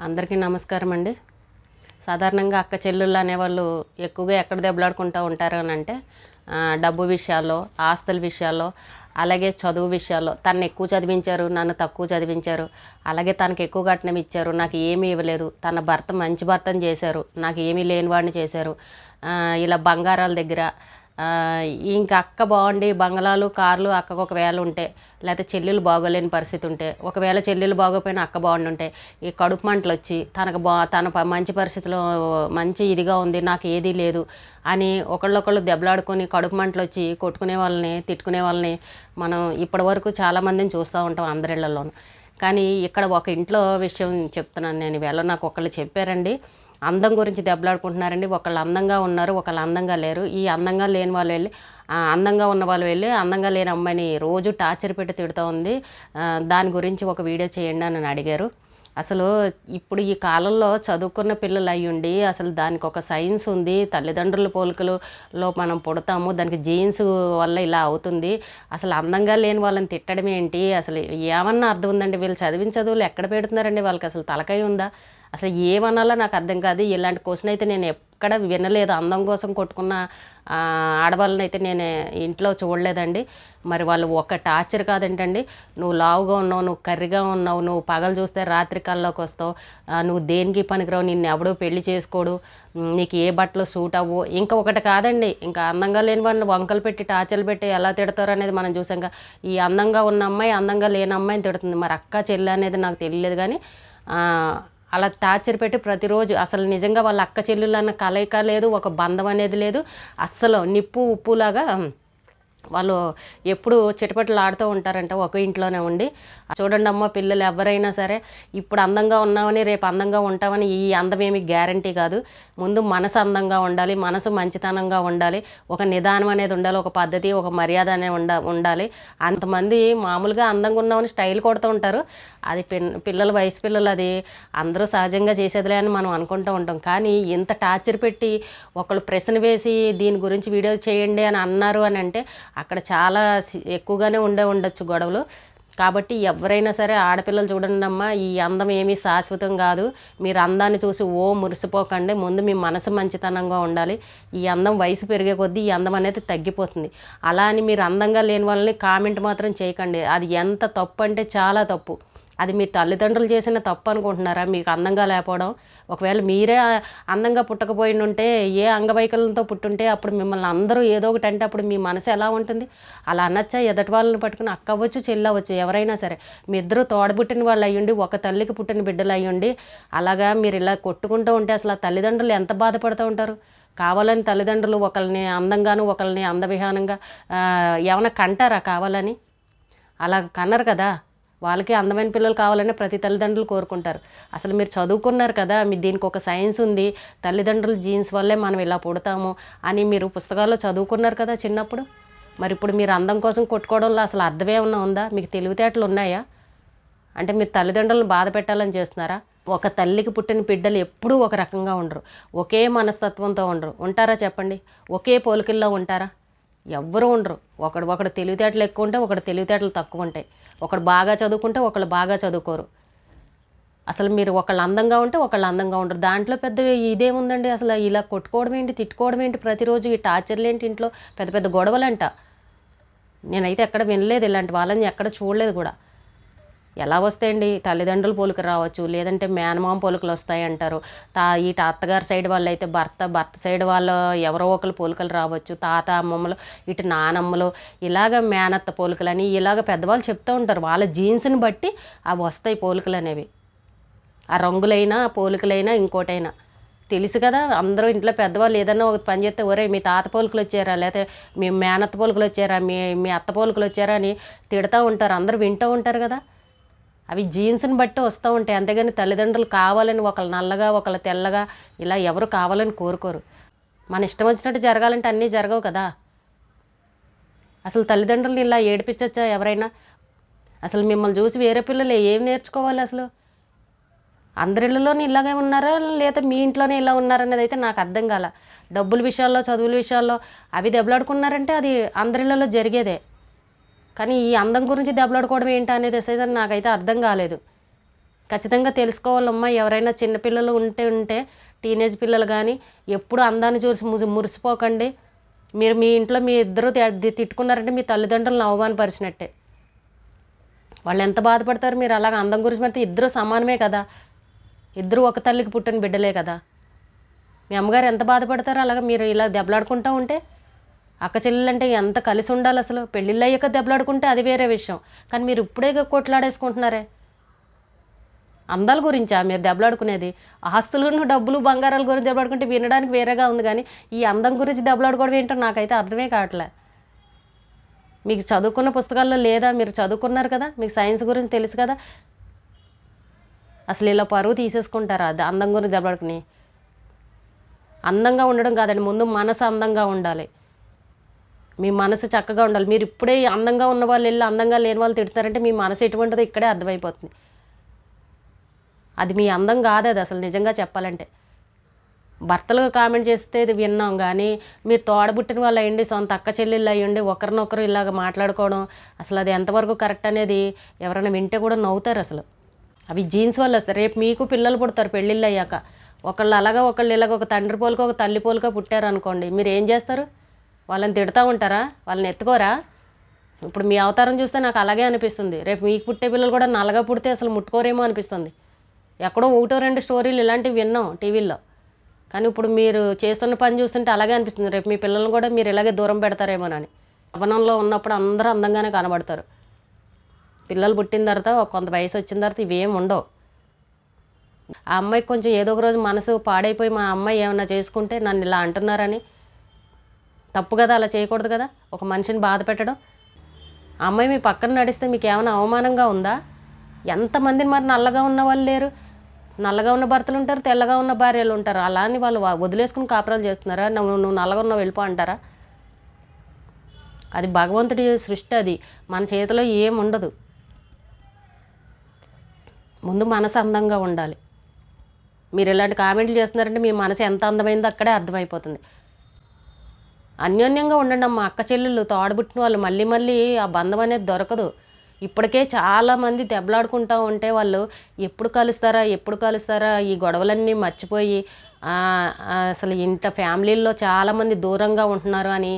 అందరికీ నమస్కారం అండి. సాధారణంగా అక్క చెల్లెళ్ళు అనేవాళ్ళు ఎక్కువగా ఎక్కడ దెబ్బలాడుకుంటూ ఉంటారు అని అంటే డబ్బు విషయాల్లో ఆస్తుల విషయాల్లో అలాగే చదువు విషయాల్లో. తను ఎక్కువ చదివించారు నన్ను తక్కువ చదివించారు. అలాగే తనకు ఎక్కువ కట్నం ఇచ్చారు నాకు ఏమీ ఇవ్వలేదు. తన భర్త మంచి భర్తను చేశారు నాకు ఏమీ లేని వాడిని చేశారు. ఇలా బంగారాల దగ్గర ఇంకా అక్క బాగుండి బంగళాలు కార్లు అక్కకు ఒకవేళ ఉంటే లేకపోతే చెల్లెలు బాగోలేని పరిస్థితి ఉంటే ఒకవేళ చెల్లెలు బాగోపోయినా అక్క బాగుండి ఉంటే ఈ కడుపు మంటలు వచ్చి తనకు బా తన మంచి పరిస్థితిలో మంచి ఇదిగా ఉంది నాకు ఏదీ లేదు అని ఒకళ్ళొకళ్ళు దెబ్బలాడుకొని కడుపు మంటలు వచ్చి కొట్టుకునే వాళ్ళని తిట్టుకునే వాళ్ళని మనం ఇప్పటివరకు చాలామందిని చూస్తూ ఉంటాం అందరిళ్ళలోనూ. కానీ ఇక్కడ ఒక ఇంట్లో విషయం చెప్తున్నాను నేను ఈవేళ నాకు ఒకళ్ళు చెప్పారండి. అందం గురించి దెబ్బలాడుకుంటున్నారండి. ఒకళ్ళు అందంగా ఉన్నారు ఒకళ్ళు అందంగా లేరు. ఈ అందంగా లేని వాళ్ళు వెళ్ళి అందంగా ఉన్న వాళ్ళు వెళ్ళి అందంగా లేని అమ్మాయిని రోజు టార్చర్ పెట్టి తిడుతూ ఉంది. దాని గురించి ఒక వీడియో చేయండి అని అడిగారు. అసలు ఇప్పుడు ఈ కాలంలో చదువుకున్న పిల్లలు అయ్యుండి అసలు దానికి ఒక సైన్స్ ఉంది. తల్లిదండ్రుల పోలికలలో మనం పుడతాము. దానికి జీన్స్ వల్ల ఇలా అవుతుంది. అసలు అందంగా లేని వాళ్ళని తిట్టడం ఏంటి అసలు ఏమన్నా అర్థం ఉందండి? వీళ్ళు చదివిన చదువులు ఎక్కడ పెడుతున్నారండి? వాళ్ళకి అసలు తలకాయ ఉందా? అసలు ఏమనాలో నాకు అర్థం కాదు. ఇలాంటి క్వశ్చన్ అయితే నేను ఎక్కడ వినలేదు. అందం కోసం కొట్టుకున్న ఆడవాళ్ళని అయితే నేను ఇంట్లో చూడలేదండి. మరి వాళ్ళు ఒక టార్చర్ కాదంటండి? నువ్వు లావుగా ఉన్నావు నువ్వు కర్రీగా ఉన్నావు నువ్వు పగలు చూస్తే రాత్రి కల్లోకి వస్తావు. నువ్వు దేనికి పనికిరావు? నిన్ను ఎవడో పెళ్ళి చేసుకోడు? నీకు ఏ బట్టలు సూట్ అవ్వు? ఇంకా ఒకటి కాదండి. ఇంకా అందంగా లేని వాళ్ళని వంకలు పెట్టి టార్చర్లు పెట్టి ఎలా తిడతారు అనేది మనం చూసాం ఈ అందంగా ఉన్న అమ్మాయి అందంగా లేని అమ్మాయిని తిడుతుంది. మరి అక్క చెల్లి అనేది నాకు తెలియలేదు కానీ అలా టార్చర్ పెట్టి ప్రతిరోజు అసలు నిజంగా వాళ్ళ అక్క చెల్లెళ్ళు అన్న కలయిక లేదు ఒక బంధం అనేది లేదు. అస్సలు నిప్పు ఉప్పులాగా వాళ్ళు ఎప్పుడు చిటపట్లు ఆడుతూ ఉంటారంట ఒక ఇంట్లోనే ఉండి. చూడండి అమ్మ పిల్లలు ఎవరైనా సరే ఇప్పుడు అందంగా ఉన్నామని రేపు అందంగా ఉంటామని ఈ అందమేమి గ్యారంటీ కాదు. ముందు మనసు అందంగా ఉండాలి మనసు మంచితనంగా ఉండాలి. ఒక నిదానం అనేది ఉండాలి ఒక పద్ధతి ఒక మర్యాద అనేది ఉండ ఉండాలి. అంతమంది మామూలుగా అందంగా ఉన్నామని స్టైల్ కొడుతూ ఉంటారు. అది పిన్ పిల్లల వయసు పిల్లలు అది అందరూ సహజంగా చేసేదిలే అని మనం అనుకుంటూ ఉంటాం. కానీ ఇంత టార్చర్ పెట్టి ఒకళ్ళు ప్రశ్న వేసి దీని గురించి వీడియో చేయండి అని అన్నారు అని అంటే అక్కడ చాలా ఎక్కువగానే ఉండే ఉండొచ్చు గొడవలు. కాబట్టి ఎవరైనా సరే ఆడపిల్లలు చూడండి అమ్మా ఈ అందం ఏమీ శాశ్వతం కాదు. మీరు అందాన్ని చూసి ఓ మురిసిపోకండి. ముందు మీ మనసు మంచితనంగా ఉండాలి. ఈ అందం వయసు పెరిగే కొద్దీ ఈ అందం అనేది తగ్గిపోతుంది. అలా అని మీరు అందంగా లేని వాళ్ళని కామెంట్ మాత్రం చేయకండి. అది ఎంత తప్పు అంటే చాలా తప్పు. అది మీ తల్లిదండ్రులు చేసిన తప్పు అనుకుంటున్నారా? మీకు అందంగా లేకపోవడం? ఒకవేళ మీరే అందంగా పుట్టకపోయి ఉంటే ఏ అంగవైకల్యంతో పుట్టుంటే అప్పుడు మిమ్మల్ని అందరూ ఏదో ఒకటి అంటే అప్పుడు మీ మనసు ఎలా ఉంటుంది? అలా అనొచ్చా? ఎదటి వాళ్ళని పట్టుకుని అక్క అవ్వచ్చు చెల్లి ఎవరైనా సరే. మీ ఇద్దరు తోడబుట్టిన వాళ్ళు అయ్యుండి ఒక తల్లికి పుట్టిన బిడ్డలు అయ్యుండి అలాగా మీరు ఇలా కొట్టుకుంటూ ఉంటే అసలు ఆ తల్లిదండ్రులు ఎంత బాధపడుతూ ఉంటారు? కావాలని తల్లిదండ్రులు ఒకరిని అందంగాను ఒకరిని అందవిహానంగా ఏమైనా కంటారా కావాలని? అలా కన్నారు కదా? వాళ్ళకి అందమైన పిల్లలు కావాలని ప్రతి తల్లిదండ్రులు కోరుకుంటారు. అసలు మీరు చదువుకున్నారు కదా మీ దీనికి ఒక సైన్స్ ఉంది తల్లిదండ్రుల జీన్స్ వల్లే మనం ఇలా పుడతాము అని మీరు పుస్తకాల్లో చదువుకున్నారు కదా చిన్నప్పుడు? మరి ఇప్పుడు మీరు అందం కోసం కొట్టుకోవడంలో అసలు అర్థమేమన్నా ఉందా? మీకు తెలివితేటలు ఉన్నాయా? అంటే మీరు తల్లిదండ్రులను బాధ పెట్టాలని చేస్తున్నారా? ఒక తల్లికి పుట్టిన బిడ్డలు ఎప్పుడూ ఒక రకంగా ఉండరు. ఒకే మనస్తత్వంతో ఉండరు. ఉంటారా చెప్పండి? ఒకే పోలికల్లో ఉంటారా? ఎవ్వరూ ఉండరు. ఒకడు ఒకడు తెలివితేటలు ఎక్కువ ఉంటే ఒకడు తెలివితేటలు తక్కువ ఉంటాయి. ఒకడు బాగా చదువుకుంటే ఒకళ్ళు బాగా చదువుకోరు. అసలు మీరు ఒకళ్ళు అందంగా ఉంటే ఒకళ్ళు అందంగా ఉండరు. దాంట్లో పెద్ద ఇదేముందండి? అసలు ఇలా కొట్టుకోవడం ఏంటి? తిట్టుకోవడం ఏంటి? ప్రతిరోజు ఈ టార్చర్లు ఏంటి ఇంట్లో? పెద్ద పెద్ద గొడవలంట. నేనైతే ఎక్కడ వినలేదు ఇలాంటి వాళ్ళని ఎక్కడ చూడలేదు కూడా. ఎలా వస్తాయండి? తల్లిదండ్రుల పోలికలు రావచ్చు లేదంటే మేనమామ పోలికలు వస్తాయి అంటారు. తా ఇటు అత్తగారి సైడ్ వాళ్ళు అయితే భర్త భర్త సైడ్ వాళ్ళు ఎవరో ఒకరు పోలికలు రావచ్చు. తాత అమ్మమ్మలు ఇటు నానమ్మలు ఇలాగ మేనత్త పోలికలని ఇలాగ పెద్దవాళ్ళు చెప్తూ ఉంటారు. వాళ్ళ జీన్స్ని బట్టి అవి వస్తాయి పోలికలు అనేవి. ఆ రంగులైనా పోలికలైనా ఇంకోటైనా. తెలుసు కదా అందరూ ఇంట్లో పెద్దవాళ్ళు ఏదన్నా ఒక పని చేస్తే ఒరే మీ తాత పోలికలు వచ్చారా? లేకపోతే మీ మేనత్త పోలికలు వచ్చారా? మీ మీ అత్త పోలికలు వచ్చారా? అని తిడతా ఉంటారు. అందరూ వింటూ ఉంటారు కదా. అవి జీన్స్ని బట్టి వస్తూ ఉంటాయి. అంతేగాని తల్లిదండ్రులు కావాలని ఒకళ్ళు నల్లగా ఒకళ్ళు తెల్లగా ఇలా ఎవరు కావాలని కోరుకోరు. మన ఇష్టం వచ్చినట్టు జరగాలంటే అన్నీ జరగవు కదా. అసలు తల్లిదండ్రులు ఇలా ఏడిపించచ్చా ఎవరైనా? అసలు మిమ్మల్ని చూసి వేరే పిల్లలు ఏం నేర్చుకోవాలి అసలు? అందరిళ్ళలోనే ఇలాగే ఉన్నారా? లేదా మీ ఇంట్లోనే ఇలా ఉన్నారనేది అయితే నాకు అర్థం కాల. డబ్బుల విషయాల్లో చదువుల విషయాల్లో అవి దెబ్బలాడుకున్నారంటే అది అందరిళ్ళలో జరిగేదే. కానీ ఈ అందం గురించి దెబ్బలాడుకోవడం ఏంటి అనేది అసలు నాకైతే అర్థం కాలేదు. ఖచ్చితంగా తెలుసుకోవాలమ్మా. ఎవరైనా చిన్నపిల్లలు ఉంటే ఉంటే టీనేజ్ పిల్లలు కానీ ఎప్పుడు అందాన్ని చూసి ముసి మురిసిపోకండి. మీరు మీ ఇంట్లో మీ ఇద్దరు తిట్టుకున్నారంటే మీ తల్లిదండ్రులను అవమానపరిచినట్టే. వాళ్ళు ఎంత బాధపడతారు మీరు? అలాగ అందం గురించి పెడితే ఇద్దరు సమానమే కదా. ఇద్దరు ఒక తల్లికి పుట్టిన బిడ్డలే కదా. మీ అమ్మగారు ఎంత బాధపడతారో అలాగా మీరు ఇలా దెబ్బలాడుకుంటూ ఉంటే అక్క చెల్లెలంటే ఎంత కలిసి ఉండాలి అసలు? పెళ్ళిళ్ళు అయ్యాక దెబ్బలాడుకుంటే అది వేరే విషయం. కానీ మీరు ఇప్పుడే కొట్లాడేసుకుంటున్నారే. అందాల గురించా మీరు దెబ్బలాడుకునేది? ఆస్తులను డబ్బులు బంగారాల గురించి దెబ్బలాడుకుంటే వినడానికి వేరేగా ఉంది కానీ ఈ అందం గురించి దెబ్బలాడుకోవడం ఏంటో నాకైతే అర్థమే కావట్లే. మీకు చదువుకున్న పుస్తకాల్లో లేదా? మీరు చదువుకున్నారు కదా? మీకు సైన్స్ గురించి తెలుసు కదా? అసలు ఇలా పరువు తీసేసుకుంటారా అది అందం గురించి దెబ్బలాడుకుని? అందంగా ఉండడం కాదండి ముందు మనసు అందంగా ఉండాలి. మీ మనసు చక్కగా ఉండాలి. మీరు ఇప్పుడే అందంగా ఉన్న వాళ్ళు వెళ్ళి అందంగా లేని వాళ్ళు తిడతారంటే మీ మనసు ఎటువంటిదో ఇక్కడే అర్థమైపోతుంది. అది మీ అందం కాదు అది అసలు నిజంగా చెప్పాలంటే. భర్తలు కామెంట్ చేస్తే ఇది విన్నాం కానీ మీరు తోడబుట్టిన వాళ్ళు అయ్యండి సొంత అక్క చెల్లెళ్ళు అయ్యండి ఒకరినొకరు ఇలాగ మాట్లాడుకోవడం అసలు అది ఎంతవరకు కరెక్ట్ అనేది ఎవరైనా వింటే కూడా నవ్వుతారు అసలు. అవి జీన్స్ వల్ల వస్తాయి. రేపు మీకు పిల్లలు పుడతారు పెళ్ళిళ్ళు అయ్యాక. ఒకళ్ళు అలాగా ఒకళ్ళు ఇలాగ ఒక తండ్రి పోలుక ఒక తల్లి పోలుక పుట్టారు అనుకోండి మీరు ఏం చేస్తారు? వాళ్ళని తిడతా ఉంటారా? వాళ్ళని ఎత్తుకోరా? ఇప్పుడు మీ అవతారం చూస్తే నాకు అలాగే అనిపిస్తుంది. రేపు మీకు పుట్టే పిల్లలు కూడా నల్లగా పుడితే అసలు ముట్టుకోరేమో అనిపిస్తుంది. ఎక్కడో ఒకటో రెండు స్టోరీలు ఇలాంటివి విన్నాం టీవీల్లో. కానీ ఇప్పుడు మీరు చేస్తున్న పని చూస్తుంటే అలాగే అనిపిస్తుంది. రేపు మీ పిల్లల్ని కూడా మీరు ఇలాగే దూరం పెడతారేమోనని. భవనంలో ఉన్నప్పుడు అందరూ అందంగానే కనబడతారు. పిల్లలు పుట్టిన తర్వాత కొంత వయసు వచ్చిన తర్వాత ఇవేం ఉండవు. ఆ అమ్మాయికి కొంచెం ఏదో ఒక రోజు మనసు పాడైపోయి మా అమ్మాయి ఏమైనా చేసుకుంటే నన్ను ఇలా అంటున్నారని తప్పు కదా అలా చేయకూడదు కదా? ఒక మనిషిని బాధ పెట్టడం? ఆ అమ్మాయి మీ పక్కన నడిస్తే మీకు ఏమైనా అవమానంగా ఉందా? ఎంతమందిని మరి నల్లగా ఉన్న వాళ్ళు లేరు? నల్లగా ఉన్న భర్తలు ఉంటారు తెల్లగా ఉన్న భార్యలు ఉంటారు. అలా అని వాళ్ళు వదిలేసుకుని కాపురాలు చేస్తున్నారా? నువ్వు నువ్వు నల్లగా ఉన్నావు వెళ్ళిపో అంటారా? అది భగవంతుడి సృష్టి అది. మన చేతిలో ఏం ఉండదు. ముందు మనసు అందంగా ఉండాలి. మీరు ఇలాంటి కామెంట్లు చేస్తున్నారంటే మీ మనసు ఎంత అందమైందో అక్కడే అర్థమైపోతుంది. అన్యోన్యంగా ఉండండి అమ్మ అక్క చెల్లెళ్ళు తోడబుట్టిన వాళ్ళు మళ్ళీ మళ్ళీ ఆ బంధం అనేది దొరకదు. ఇప్పటికే చాలామంది దెబ్బలాడుకుంటూ ఉంటే వాళ్ళు ఎప్పుడు కలుస్తారా ఎప్పుడు కలుస్తారా ఈ గొడవలన్నీ మర్చిపోయి అసలు ఇంట ఫ్యామిలీల్లో చాలామంది దూరంగా ఉంటున్నారు అని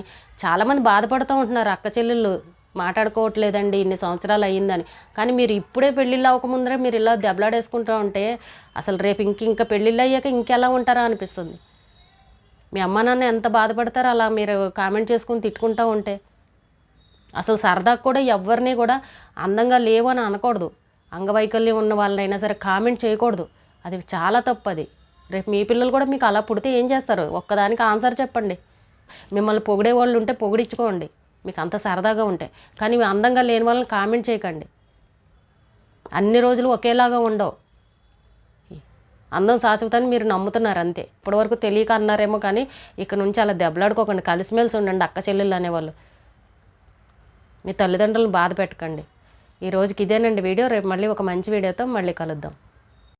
చాలామంది బాధపడుతూ ఉంటున్నారు అక్క చెల్లెళ్ళు. మాట్లాడుకోవట్లేదండి ఇన్ని సంవత్సరాలు అయ్యిందని. కానీ మీరు ఇప్పుడే పెళ్ళిళ్ళు అవ్వకముందరే మీరు ఇలా దెబ్బలాడేసుకుంటూ ఉంటే అసలు రేపు ఇంక ఇంకా పెళ్ళిళ్ళు అయ్యాక ఇంకెలా ఉంటారా అనిపిస్తుంది? మీ అమ్మ నాన్న ఎంత బాధపడతారో అలా మీరు కామెంట్ చేసుకుని తిట్టుకుంటూ ఉంటే. అసలు సరదా కూడా ఎవరిని కూడా అందంగా లేవు అని అనకూడదు. అంగవైకల్యం ఉన్న వాళ్ళనైనా సరే కామెంట్ చేయకూడదు. అది చాలా తప్పు అది. రేపు మీ పిల్లలు కూడా మీకు అలా పుడితే ఏం చేస్తారు? ఒక్కదానికి ఆన్సర్ చెప్పండి. మిమ్మల్ని పొగిడే వాళ్ళు ఉంటే పొగిడించుకోండి మీకు అంత సరదాగా ఉంటాయి కానీ అందంగా లేని వాళ్ళని కామెంట్ చేయకండి. అన్ని రోజులు ఒకేలాగా ఉండవు. అందం శాశ్వతాన్ని మీరు నమ్ముతున్నారు అంతే. ఇప్పటివరకు తెలియక అన్నారేమో కానీ ఇక్కడ నుంచి అలా దెబ్బలాడుకోకండి కలిసిమెలిసి ఉండండి అక్క చెల్లెళ్ళు అనేవాళ్ళు. మీ తల్లిదండ్రులను బాధ పెట్టకండి. ఈ రోజుకి ఇదేనండి వీడియో. రేపు మళ్ళీ ఒక మంచి వీడియోతో మళ్ళీ కలుద్దాం.